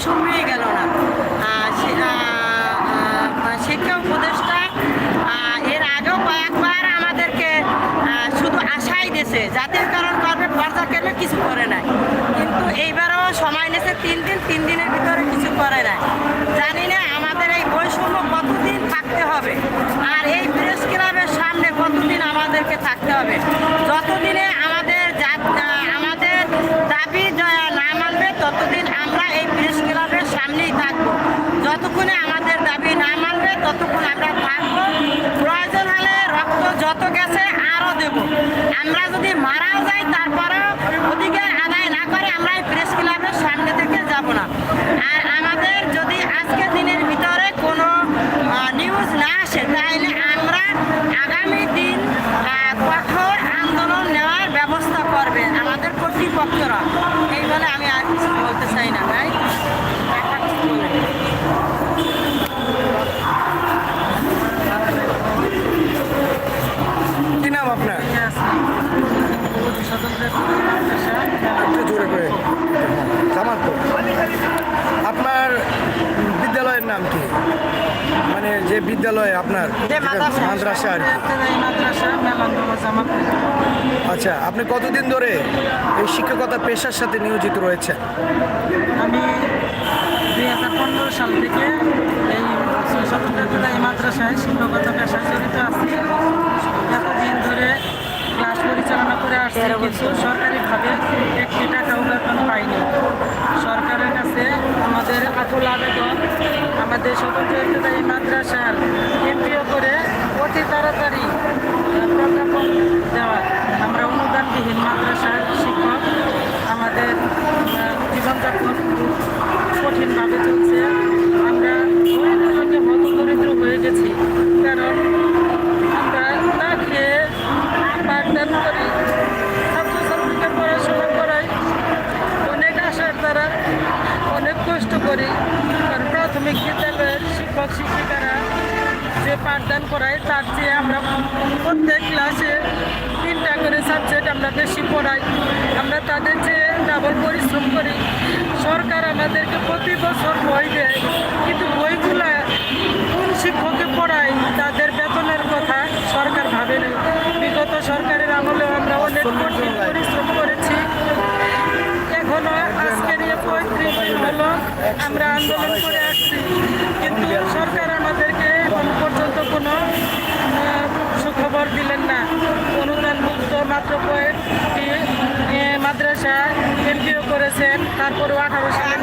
বৈষম্যই গেল না। শিক্ষা উপদেষ্টা এর আগেও কয়েকবার আমাদেরকে শুধু আশাই দিয়েছে, জাতির কারণ করবে পর্দা কেন কিছু করে নাই। কিন্তু এইবারও সময় নিয়েছে তিন দিন, তিন দিনের ভিতরে কিছু করে নাই। জানি না আমাদের এই বৈষম্য কতদিন থাকতে হবে, আর এই প্রেস ক্লাবের সামনে কতদিন আমাদেরকে থাকতে হবে। যতদিনে ততদিন আমরা এই প্রেস ক্লাবের সামনেই থাকব, যতক্ষণে আমাদের দাবি না মানবে, ততক্ষণ আমরা থাকব। প্রয়োজন হলে রক্ত যত গেছে আরও দেব। আমরা যদি মারাও যাই, তারপরেও অধিকার আদায় না করে আমরা এই প্রেস ক্লাবের সামনে থেকে যাব না। আর আমাদের যদি আজকের দিনের ভিতরে কোনো নিউজ না আসে, তাহলে আমরা আগামী দিন কঠোর আন্দোলন নেওয়ার ব্যবস্থা করবে আমাদের কর্তৃপক্ষরা। এই বলে আমি আর বলতে চাই না ভাই বিদ্যালয়ে আপনার? মাদ্রাসা। আর আচ্ছা আপনি কতদিন ধরে এই শিক্ষকতা পেশার সাথে নিয়োজিত রয়েছেন? আমি দুই হাজার পনেরো সাল থেকে এই এই মাদ্রাসায় শিক্ষকতা পেশায় জড়িত আছি। এতদিন ধরে ক্লাস পরিচালনা করে আসছি কিন্তু সরকারিভাবে একটি টাকাও বেতন পাইনি। সরকারের কাছে আমাদের আকুল আবেদন, আমাদের স্বতন্ত্র এই মাদ্রাসার এমপিও করে অতি তাড়াতাড়ি প্রজ্ঞাপন দেওয়া আমরা অনুদানবিহীন মাদ্রাসার শিক্ষক, আমাদের জীবনযাপন কঠিনভাবে চলছে। আমরা দরিদ্র দরিদ্র হয়ে গেছি, কারণ আমরা না খেয়ে পাঠদান করি ছাত্রছাত্রীকে পড়াশোনা করাই অনেক আশার দ্বারা অনেক কষ্ট করি কারণ প্রাথমিক বিদ্যালয়ের শিক্ষক শিক্ষিকারা যে পাঠদান করায়, তার চেয়ে আমরা প্রত্যেক ক্লাসে তিনটা করে সাবজেক্ট আমরা বেশি পড়াই। আমরা তাদের চেয়ে ডাবল পরিশ্রম করি। সরকার আমাদেরকে প্রতি বছর বই দেয়। কিন্তু বইগুলা কোন শিক্ষককে পড়ায় তাদের বেতনের কথা সরকার ভাবে না বিগত সরকারের আমলেও আমরা অনেক কঠিন পরিশ্রম করেছি এখনও আজকে নিয়ে পঁয়ত্রিশ দিন হলো আমরা আন্দোলন করে আসছি। কিন্তু সরকার আমাদেরকে এখন পর্যন্ত কোনো সুখবর দিলেন না। অনুদান মুক্ত মাত্র কয়েকটি মাদ্রাসা এমপিও করেছেন। তারপরেও আঠারো সালে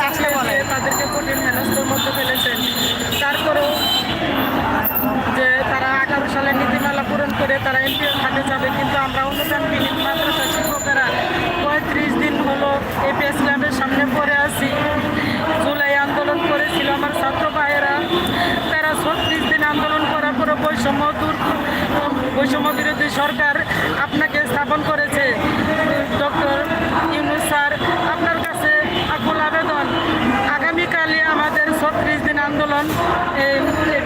পাঠিয়ে দিয়ে তাদেরকে কঠিন হেনস্থার মধ্যে ফেলেছেন। তারপরেও যে তারা আঠারো সালে নীতিমালা পূরণ করে তারা এমপিও খাতে যাবে কিন্তু আমরা অনুদানবিহীন মাদ্রাসা শিক্ষকেরা পঁয়ত্রিশ দিন হলো এপিএস ক্লাবের সামনে পড়ে আছি জুলাই আন্দোলন করেছিল আমার ছাত্র ভাইয়েরা তারা ছত্রিশ দিন আন্দোলন করার পরে বৈষম্য দূর, বৈষম্য বিরোধী সরকার আপনাকে স্থাপন করেছে। ডক্টর ইউনুস স্যার, আপনার কাছে আকুল আবেদন। আগামীকালই আমাদের ছত্রিশ দিন আন্দোলন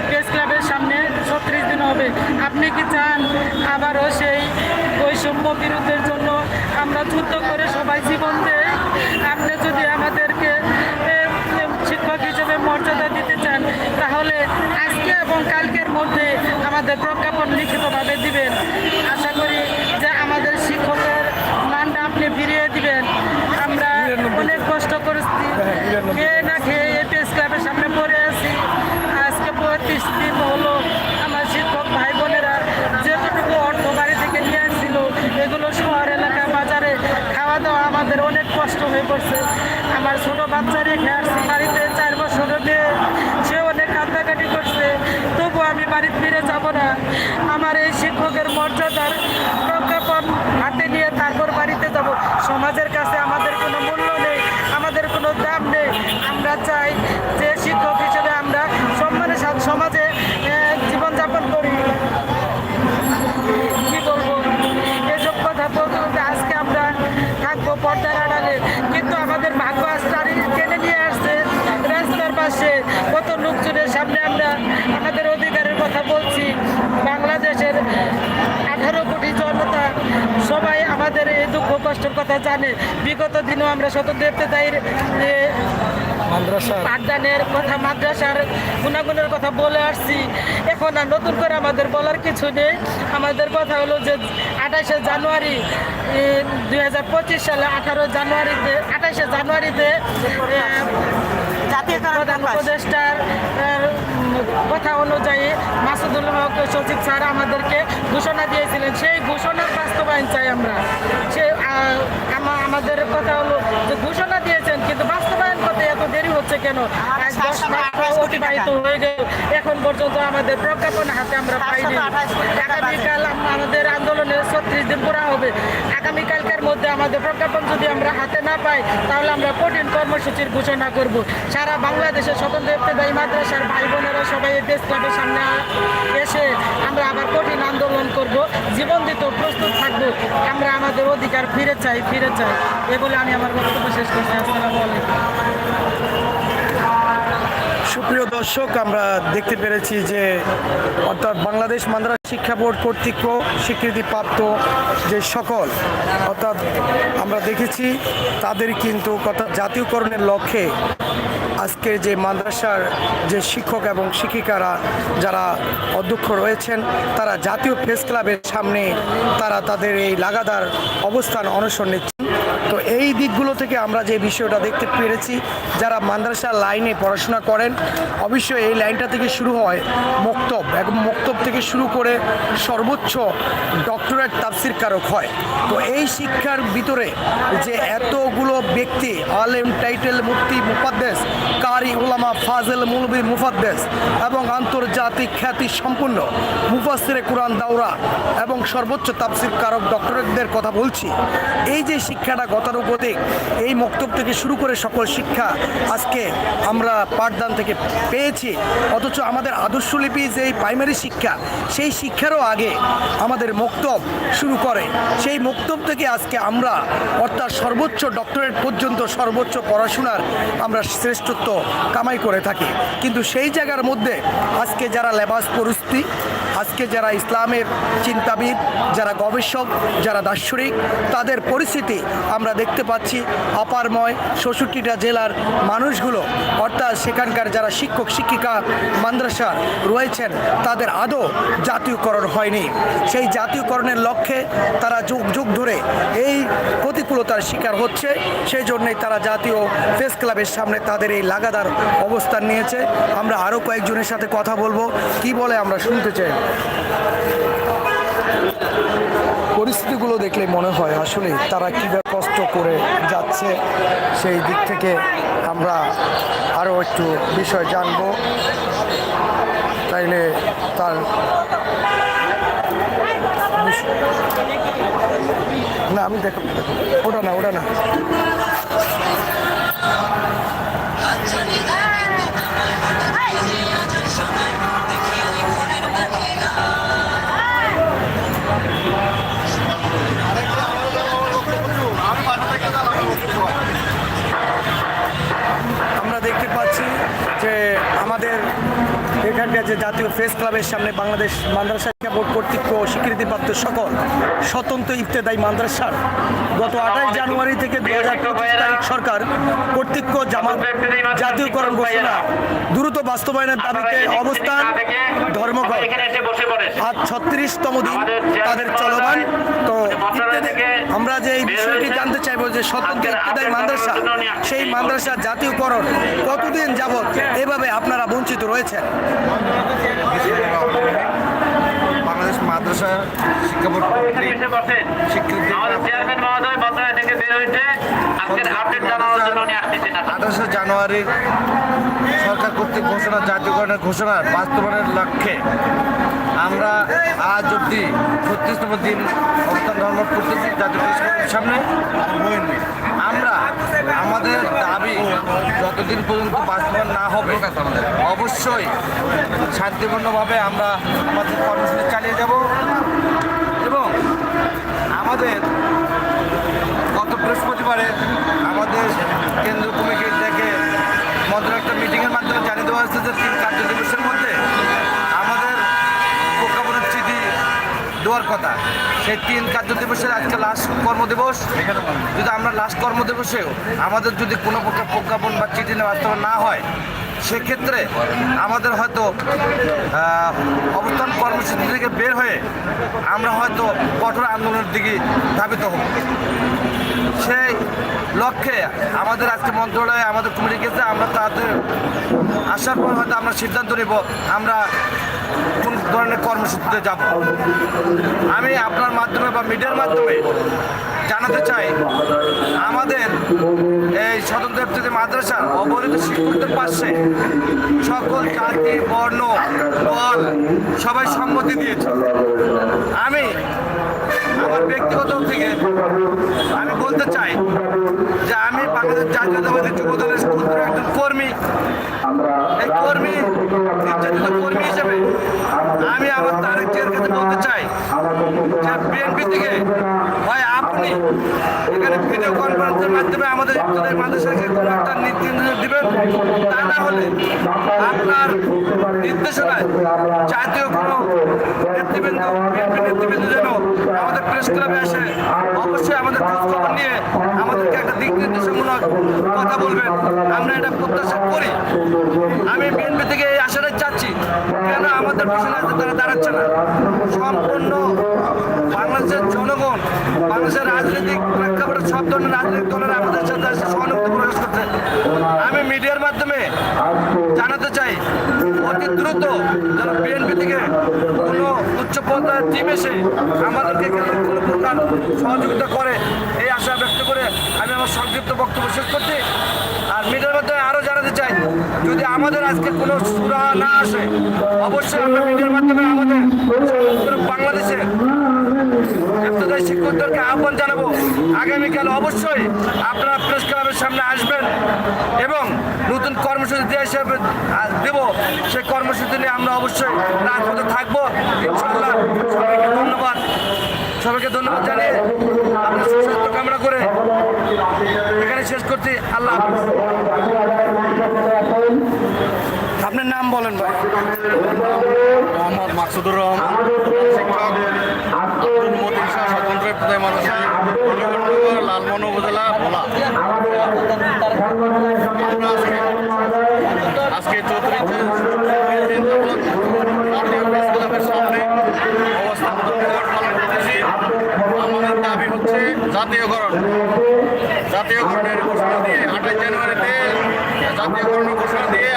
প্রেস ক্লাবের সামনে ছত্রিশ দিন হবে। আপনি কি চান আবারও সেই বৈষম্য বিরোধের জন্য আমরা যুদ্ধ করে সবাই জীবন দেয় আপনি যদি আমাদেরকে দিবেন। আশা করি যে আমাদের শিক্ষকের মানটা আপনি ফিরিয়ে দিবেন। আমরা অনেক কষ্ট করেছি। হ্যাঁ, হ্যাঁ, খেয়ে না খেয়ে এই প্রেস ক্লাবের সামনে পড়ে আছি। আজকে পঁয়ত্রিশ দিন হলো আমার শিক্ষক ভাই বোনেরা যেটুকু অর্থ বাড়ি থেকে নিয়ে আসছিল এগুলো শহর এলাকা বাজারে খাওয়া দাওয়া আমাদের অনেক কষ্ট হয়ে পড়ছে। আমার ছোটো বাচ্চা রেখে আসছি বাড়িতে। সমাজের কাছে আমাদের কোনো মূল্য নেই আমাদের কোনো দাম নেই আমরা চাই যে শিক্ষক হিসেবে আমরা সম্মানের সাথে সমাজে আহ, জীবনযাপন করি কি বলব এসব কথা বলতে বলতে আজকে আমরা থাকব পর্দার আড়ালে কিন্তু আমাদের ভাগ্য আজ তারিখ টেনে নিয়ে আসছে রাস্তার পাশে কত লোকজনের সামনে আমরা আমাদের অধিকারের কথা বলছি বাংলাদেশের আঠারো কোটি জনতা সবাই আমাদের এই দুঃখ কষ্টের কথা জানে। বিগত দিনেও আমরা শতদেবতে দায়ের মাদ্রাসা পাঠদানের কথা মাদ্রাসার গুণাগুণের কথা বলে আসছি। এখন আর নতুন করে আমাদের বলার কিছু নেই। আমাদের কথা হলো যে আঠাশে জানুয়ারি দুই হাজার পঁচিশ সালে আঠারো জানুয়ারিতে আঠাশে জানুয়ারিতে জাতীয় প্রধান। উপদেষ্টার কথা অনুযায়ী মাসুদুল হক সচিব স্যার আমাদেরকে ঘোষণা দিয়েছিলেন। সেই ঘোষণার বাস্তবায়ন চাই আমরা। সে আমাদের কথা হলো যে ঘোষণা দিয়েছেন কিন্তু বাস্তবায়ন করতে এত দেরি হচ্ছে কেন? দশ মাস অতিবাহিত হয়ে গেল। এখন পর্যন্ত আমাদের প্রজ্ঞাপন হাতে আমরা পাইনি। আগামীকাল আমাদের আন্দোলনের ছত্রিশ দিন পুরা হবে। আগামীকালকার মধ্যে আমাদের প্রজ্ঞাপন যদি আমরা হাতে না পাই তাহলে আমরা কঠিন কর্মসূচির ঘোষণা করব। সারা বাংলাদেশের স্বতন্ত্র ইফতেদায়ী মাদ্রাসার ভাই বোনেরা সবাই দেশ ক্লাবের সামনে এসে আমরা আবার কঠিন আন্দোলন করব। জীবন দিতেও প্রস্তুত থাকব। আমরা আমাদের অধিকার ফিরে চাই ফিরে চাই। এগুলো আমি আমার বক্তব্য শেষ করছি। আসসালামু আলাইকুম। সুপ্রিয় দর্শক, আমরা দেখতে পেরেছি যে অর্থাৎ বাংলাদেশ মাদ্রাসা শিক্ষা বোর্ড কর্তৃক স্বীকৃতিপ্রাপ্ত যে সকল, অর্থাৎ আমরা দেখেছি তাদের কিন্তু কথা জাতীয়করণের লক্ষ্যে আজকে যে মাদ্রাসার যে শিক্ষক এবং শিক্ষিকারা যারা অধ্যক্ষ রয়েছেন, তারা জাতীয় প্রেস ক্লাবের সামনে তারা তাদের এই লাগাতার অবস্থান অনশন নিচ্ছেন তো এই দিকগুলো থেকে আমরা যে বিষয়টা দেখতে পেরেছি, যারা মাদ্রাসা লাইনে পড়াশোনা করেন, অবশ্যই এই লাইনটা থেকে শুরু হয় মক্তব। এবং মক্তব থেকে শুরু করে সর্বোচ্চ ডক্টরেট তাফসির কারক হয়। তো এই শিক্ষার ভিতরে যে এতগুলো ব্যক্তি, আলেম, টাইটেল মুক্তি মুফাদ্দেস কারি, উলামা, ফাজেল, মুলবি মুফাদ্দেস এবং আন্তর্জাতিক খ্যাতি সম্পূর্ণ মুফাসিরে কোরআন দাওরা এবং সর্বোচ্চ তাফসির কারক ডক্টরেটদের কথা বলছি, এই যে শিক্ষাটা গতানুগতিক এই মক্তব থেকে শুরু করে সকল শিক্ষা আজকে আমরা পাঠদান থেকে পেয়েছি। অথচ আমাদের আদর্শলিপি যে প্রাইমারি শিক্ষা, সেই শিক্ষারও আগে আমাদের মক্তব শুরু করে। সেই মক্তব থেকে আজকে আমরা, অর্থাৎ সর্বোচ্চ ডক্টরেট পর্যন্ত সর্বোচ্চ পড়াশোনার আমরা শ্রেষ্ঠত্ব কামাই করে থাকি। কিন্তু সেই জায়গার মধ্যে আজকে যারা লেবাস পরিস্থিতি আজকে যারা ইসলামের চিন্তাবিদ, যারা গবেষক, যারা দার্শনিক, তাদের পরিস্থিতি আমরা দেখতে পাচ্ছি অপারময় ষষ্ঠীটা জেলার মানুষগুলো, অর্থাৎ সেখানকার যারা শিক্ষক, শিক্ষিকা মাদ্রাসা রয়েছেন, তাদের আদৌ জাতীয়করণ হয়নি। সেই জাতীয়করণের লক্ষ্যে তারা যুগ যুগ ধরে এই প্রতিকূলতার শিকার হচ্ছে। সেই জন্যই তারা জাতীয় প্রেস ক্লাবের সামনে তাদের এই লাগাতার অবস্থান নিয়েছে। আমরা আরও কয়েকজনের সাথে কথা বলব। কি বলে আমরা শুনতে চাই? পরিস্থিতিগুলো দেখলে মনে হয় আসলে তারা কীভাবে কষ্ট করে যাচ্ছে, সেই দিক থেকে আমরা আরও একটু বিষয় জানব। তাইলে তার না, আমি দেখো ওটা না ওটা না। যে জাতীয় প্রেস ক্লাবের সামনে বাংলাদেশ মাদ্রাসা শিক্ষা বোর্ড কর্তৃক স্বীকৃতিপ্রাপ্ত সকল স্বতন্ত্র ইফতেদায়ী মাদ্রাসার গত আঠাশ জানুয়ারি থেকে দু হাজার তারিখ সরকার কর্তৃক জামাত জাতীয়করণ ঘোষণা দ্রুত বাস্তবায়নের দাবিতে অবস্থান ধর্মঘট। আজ ছত্রিশতম দিন তাদের চলমান যে এই বিষয়টি জানতে চাইব যে সত্যি ইত্যাদি মাদ্রাসা সেই মাদ্রাসার জাতীয়করণ কতদিন যাবৎ এভাবে আপনারা বঞ্চিত রয়েছেন? বাংলাদেশ মাদ্রাসা শিক্ষা বোর্ড স্বীকৃতি আঠাশে জানুয়ারির সরকার কর্তৃক ঘোষণা জাতীয়করণের ঘোষণার বাস্তবায়নের লক্ষ্যে। আমরা আজ অব্দি ছত্রিশতম দিন অবস্থান ধর্ম করতেছি। জাতীয় সামনে। আমরা আমাদের দাবি যতদিন পর্যন্ত বাস্তবায়ন না হবে, অবশ্যই শান্তিপূর্ণভাবে আমরা আমাদের কর্মসূচি চালিয়ে যাব এবং আমাদের গত বৃহস্পতিবারে আমাদের কেন্দ্র কমিটি থেকে মন্ত্রণালয় একটা মিটিংয়ের মাধ্যমে জানিয়ে দেওয়া হয়েছে যে তিন কার্য দিবসের মধ্যে আমাদের প্রজ্ঞাপনের চিঠি দেওয়ার কথা। সেই তিন কার্য দিবসের আজকে লাস্ট কর্মদিবস। যদি আমরা লাস্ট কর্মদিবসেও আমাদের যদি কোনো প্রকার প্রজ্ঞাপন বা চিঠি নেওয়া না হয়, সেক্ষেত্রে আমাদের হয়তো অবস্থান কর্মসূচি থেকে বের হয়ে আমরা হয়তো কঠোর আন্দোলনের দিকে ধাবিত হব। সেই লক্ষ্যে আমাদের আজকে মন্ত্রণালয়ে আমাদের কমিটি গেছে, আমরা তাদের আসার পর হয়তো আমরা সিদ্ধান্ত নেব, আমরা কোন ধরনের কর্মসূচিতে যাব। আমি আপনার মাধ্যমে বা মিডিয়ার মাধ্যমে জানাতে চাই, আমাদের এই স্বতন্ত্র ব্যক্তি মাদ্রাসার অবহেলিত শিক্ষকদের পাশে সকল জাতি, বর্ণ, দল সবাই সম্মতি দিয়েছে। আমি আমার ব্যক্তিগত থেকে আমি বলতে চাই যে আমি বাংলাদেশ জাতীয়তাবাদী যুব দলের ক্ষুদ্র একজন কর্মী। এই কর্মী, নির্যাতিত কর্মী হিসেবে আমি আমার তারেক জিয়ার কাছে বলতে চাই যে বিএনপি থেকে হয় আপনি ভিডিও কনফারেন্সের মাধ্যমে আমাদের ইফতারের কোনো একটা নীতি নির্দেশ দিবেন। তা না হলে আপনার নির্দেশনায় জাতীয় কোনো নেতৃবৃন্দ নেতৃবৃন্দ যেন আমাদের প্রেস ক্লাবে আসে, অবশ্যই আমাদের খোঁজখবর নিয়ে আমাদেরকে একটা দিক নির্দেশমূলক কথা বলবেন। আমরা এটা প্রত্যাশা করি। আমি বিএনপি থেকে এই আশাটাই চাচ্ছি কেন আমাদের পিছনে তারা দাঁড়াচ্ছে না? সম্পূর্ণ বাংলাদেশের জনগণ, বাংলাদেশের রাজনৈতিক প্রেক্ষাপটে সব ধরনের রাজনৈতিক দলের আমাদের প্রকাশ আমি মিডিয়ার মাধ্যমে জানাতে চাই, অতি দ্রুত যেন বিএনপি থেকে কোনো উচ্চ পর্যায়ের টিম এসে আমাদেরকে সহযোগিতা করে, এই আশা ব্যক্ত করে আমি আমার সংক্ষিপ্ত বক্তব্য শেষ করছি। আর মিডিয়ার মাধ্যমে আরও জানাতে চাই, যদি আমাদের আজকে কোনো সুরা না আসে, অবশ্যই আমরা মিডিয়ার মাধ্যমে আমাদের বাংলাদেশে ইফতেদায়ী শিক্ষকদেরকে আহ্বান জানাব। আগামীকাল অবশ্যই আপনারা প্রেস ক্লাবের সামনে আসবেন এবং নতুন কর্মসূচি দিয়ে হিসেবে দেব। সেই কর্মসূচি নিয়ে আমরা অবশ্যই রাজপথে থাকব। ইনশাল্লাহ সবাইকে ধন্যবাদ। সবাইকে ধন্যবাদ জানিয়ে আপনার সুস্বাস্থ্য কামনা করে এখানে শেষ করছি। আল্লাহ হাফিজ। বলেন ভাই। মোহাম্মদ মাকসুদুর রহমান উপজেলা, ভোলা। আজকে জাতীয়করণ। জাতীয়করণের ঘোষণা দিয়ে, আঠাশ জানুয়ারিতে জাতীয়করণের ঘোষণা দিয়ে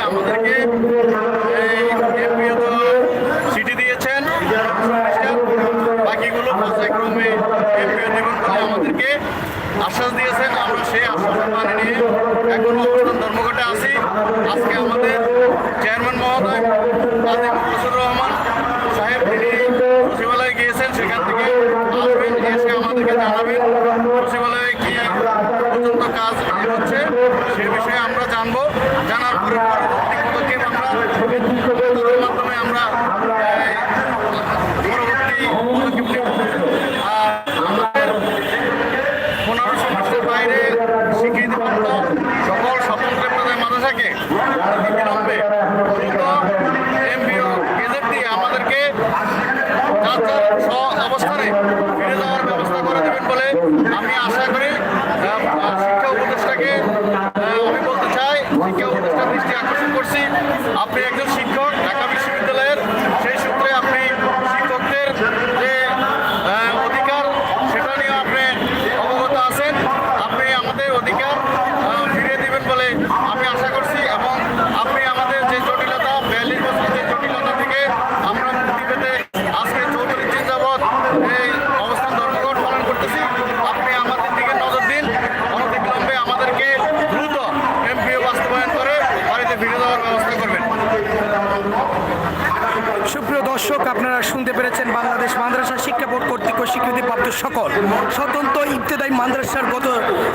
মাদ্রাসার গত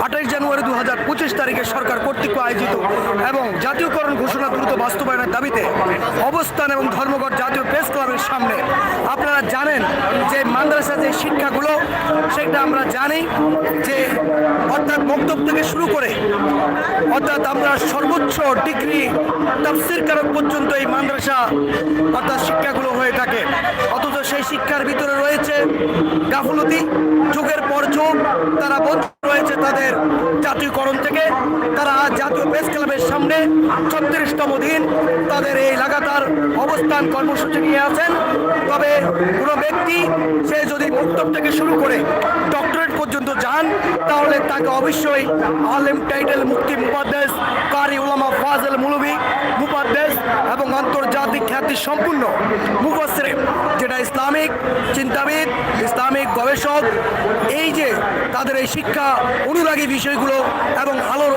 আঠাশ জানুয়ারি দু হাজার পঁচিশ তারিখে সরকার কর্তৃক আয়োজিত এবং জাতীয়করণ ঘোষণা দ্রুত বাস্তবায়নের দাবিতে অবস্থান এবং ধর্মঘট জাতীয় প্রেস ক্লাবের সামনে আপনারা জানেন যে মাদ্রাসা যে শিক্ষাগুলো, সেটা আমরা জানি যে অর্থাৎ বক্তব্য থেকে শুরু করে অর্থাৎ আমরা সর্বোচ্চ ডিগ্রি তাফসির কারক পর্যন্ত এই মাদ্রাসা অর্থাৎ শিক্ষাগুলো হয়ে থাকে। অথচ সেই শিক্ষার ভিতরে রয়েছে গাফলতি যুগের পর যুগ তারা রয়েছে তাদের জাতীয়করণ থেকে। তারা আজ জাতীয় প্রেস ক্লাবের সামনে ছত্রিশতম দিন তাদের এই লাগাতার অবস্থান কর্মসূচি নিয়ে আছেন। তবে কোনো ব্যক্তি সে যদি বক্তব্য থেকে শুরু করে ডক্টরেট পর্যন্ত যান, তাহলে তাকে অবশ্যই আলেম টাইটেল মুক্তি মুপাদ্দেশ, কারি উলামা ফাজল মুলবি মুপাদ্দেশ এবং আন্তর্জাতিক খ্যাতি সম্পূর্ণ মুফাসসির, যেটা ইসলামিক চিন্তাবিদ, ইসলামিক গবেষক, এই যে তাদের এই শিক্ষা অনুরাগী বিষয়গুলো এবং আলোর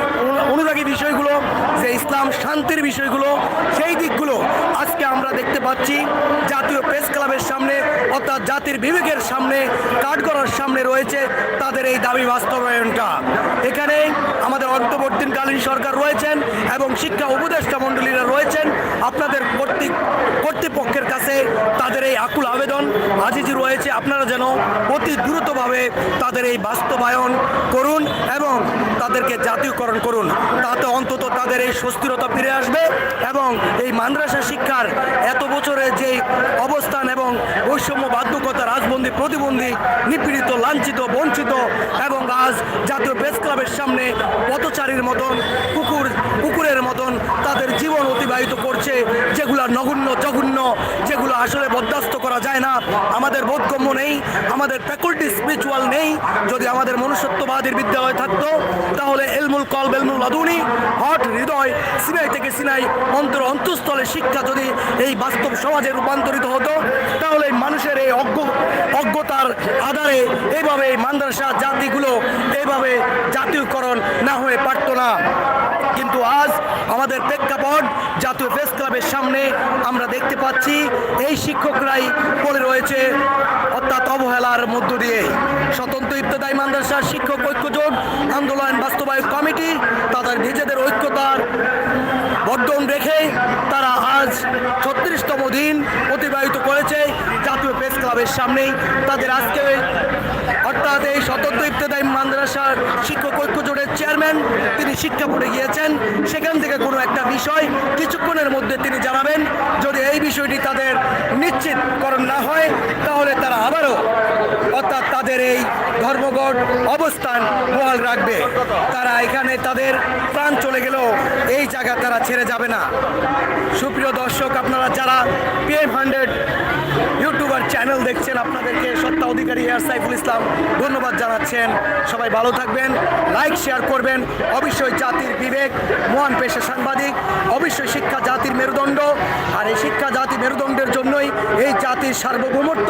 অনুরাগী বিষয়গুলো, যে ইসলাম শান্তির বিষয়গুলো, সেই দিকগুলো আজকে আমরা দেখতে পাচ্ছি। জাতীয় প্রেস ক্লাবের সামনে অর্থাৎ জাতির বিবেকের সামনে কাঠগড়ার সামনে রয়েছে তাদের এই দাবি বাস্তবায়নটা। এখানে আমাদের অন্তর্বর্তীকালীন সরকার রয়েছেন এবং শিক্ষা উপদেষ্টা মণ্ডলীরা রয়েছেন। আপনাদের কর্তৃক কর্তৃপক্ষের কাছে তাদের এই আকুল আবেদন আজিজি রয়েছে। আপনারা যেন অতি দ্রুতভাবে তাদের এই বাস্তবায়ন করুন এবং তাদেরকে জাতীয়করণ করুন। তাতে অন্তত তাদের এই সুস্থিরতা ফিরে আসবে এবং এই মাদ্রাসা শিক্ষার এত বছরের যে অবস্থান এবং বৈষম্য বাধ্যকতা, রাজবন্দী প্রতিবন্ধী, নিপীড়িত, লাঞ্ছিত, বঞ্চিত এবং আজ জাতীয় প্রেস ক্লাবের সামনে পথচারীর মতন কুকুর, কুকুরের মতন তাদের জীবন অতিবাহিত করছে, যেগুলো নগণ্য, জঘন্য, যেগুলো আসলে বরদাস্ত করা যায় না। আমাদের বোধগম্য নেই, আমাদের ফ্যাকাল্টি স্পিরিচুয়াল নেই। যদি আমাদের মনুষ্যত্ববাদের বিদ্যালয় থাকতো, তাহলে এলমুল কল বেলমুল আদুনি, হট হৃদয়, সিনাই থেকে সিনাই অন্তর অন্তঃস্থলে শিক্ষা যদি এই বাস্তব সমাজে রূপান্তরিত হতো, তাহলে মানুষের এই অজ্ঞ, অজ্ঞতার আধারে এইভাবে এই মাদ্রাসা জাতিগুলো এইভাবে জাতীয়করণ না হয়ে পারতো না। কিন্তু আজ আমাদের প্রেক্ষাপট জাতীয় প্রেস ক্লাবের সামনে আমরা দেখতে পাচ্ছি, এই শিক্ষকরাই পড়ে রয়েছে অর্থাৎ অবহেলার মধ্য দিয়ে। স্বতন্ত্র ইত্যাদায়ী মাদ্রাসার শিক্ষক ঐক্যজোট আন্দোলন বাস্তবায়ন কমিটি তাদের নিজেদের ঐক্যতার বর্ধন রেখে তারা আজ ছত্রিশতম দিন অতিবাহিত করেছে। প্রেস ক্লাবের সামনেই তাদের আজকে অর্থাৎ এই স্বতন্ত্র ইত্যাদায়ী মাদ্রাসার শিক্ষক ঐক্য জোটের চেয়ারম্যান তিনি শিক্ষা পড়ে গিয়েছেন। সেখান থেকে কোনো একটা বিষয় কিছুক্ষণের মধ্যে তিনি জানাবেন, যদি এই বিষয়টি তাদের নিশ্চিতকরণ না হয়, তাহলে তারা আবারও অর্থাৎ তাদের এই ধর্মঘট অবস্থান বহাল রাখবে। তারা এখানে তাদের প্রাণ চলে গেলেও এই জায়গা তারা ছেড়ে যাবে না। সুপ্রিয় দর্শক, আপনারা যারা পিএম হান্ড্রেড চ্যানেল দেখছেন আপনাদেরকে সত্তা অধিকারী এয়ার সাইফুল ইসলাম ধন্যবাদ জানাচ্ছেন। সবাই ভালো থাকবেন লাইক শেয়ার করবেন। অবশ্যই জাতির বিবেক, মহান পেশা সাংবাদিক, অবশ্যই শিক্ষা জাতির মেরুদণ্ড। আর এই শিক্ষা জাতি মেরুদণ্ডের জন্যই এই জাতির সার্বভৌমত্ব,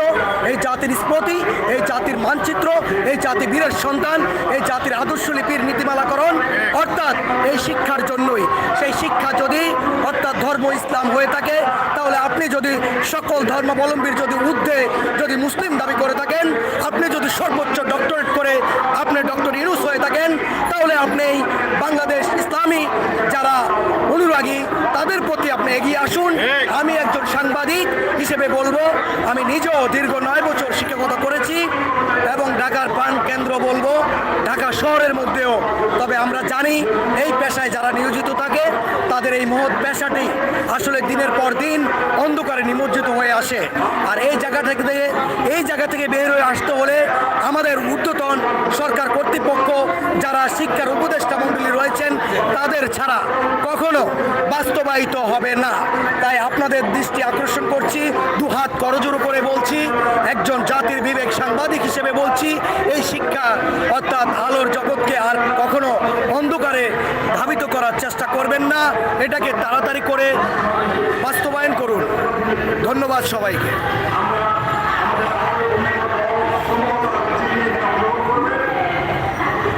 এই জাতির স্মৃতি এই জাতির মানচিত্র, এই জাতি বীরের সন্তান, এই জাতির আদর্শ লিপির নীতিমালাকরণ। অর্থাৎ এই শিক্ষার জন্যই, সেই শিক্ষা যদি অর্থাৎ ধর্ম ইসলাম হয়ে থাকে, তাহলে আপনি যদি সকল ধর্মাবলম্বীর যদি ঊর্ধ্বে যদি মুসলিম দাবি করে থাকেন আপনি যদি সর্বোচ্চ ডক্টরেট করে আপনি ডক্টর ইউনুস থাকেন, তাহলে আপনি বাংলাদেশ ইসলামী যারা অনুরাগী, তাদের প্রতি আপনি এগিয়ে আসুন। আমি একজন সাংবাদিক হিসেবে বলব, আমি নিজেও দীর্ঘ নয় বছর শিক্ষকতা করেছি এবং ঢাকার প্রাণ কেন্দ্র বলব, ঢাকা শহরের মধ্যেও। তবে আমরা জানি, এই পেশায় যারা নিয়োজিত থাকে, তাদের এই মহৎ পেশাটি আসলে দিনের পর দিন অন্ধকারে নিমজ্জিত হয়ে আসে। আর এই জায়গা থেকে এই জায়গা থেকে বের হয়ে আসতে হলে আমাদের ঊর্ধ্বতন সরকার কর্তৃপক্ষ যারা শিক্ষার উপদেষ্টা মন্ডলী রয়েছেন, তাদের ছাড়া কখনো বাস্তবায়িত হবে না। তাই আপনাদের দৃষ্টি আকর্ষণ করছি দু হাত করজোর করে বলছি, একজন জাতির বিবেক সাংবাদিক হিসেবে বলছি, এই শিক্ষা অর্থাৎ আলোর জগৎকে আর কখনো অন্ধকারে ধাবিত করার চেষ্টা করবেন না। এটাকে তাড়াতাড়ি করে বাস্তবায়ন করুন। ধন্যবাদ সবাইকে।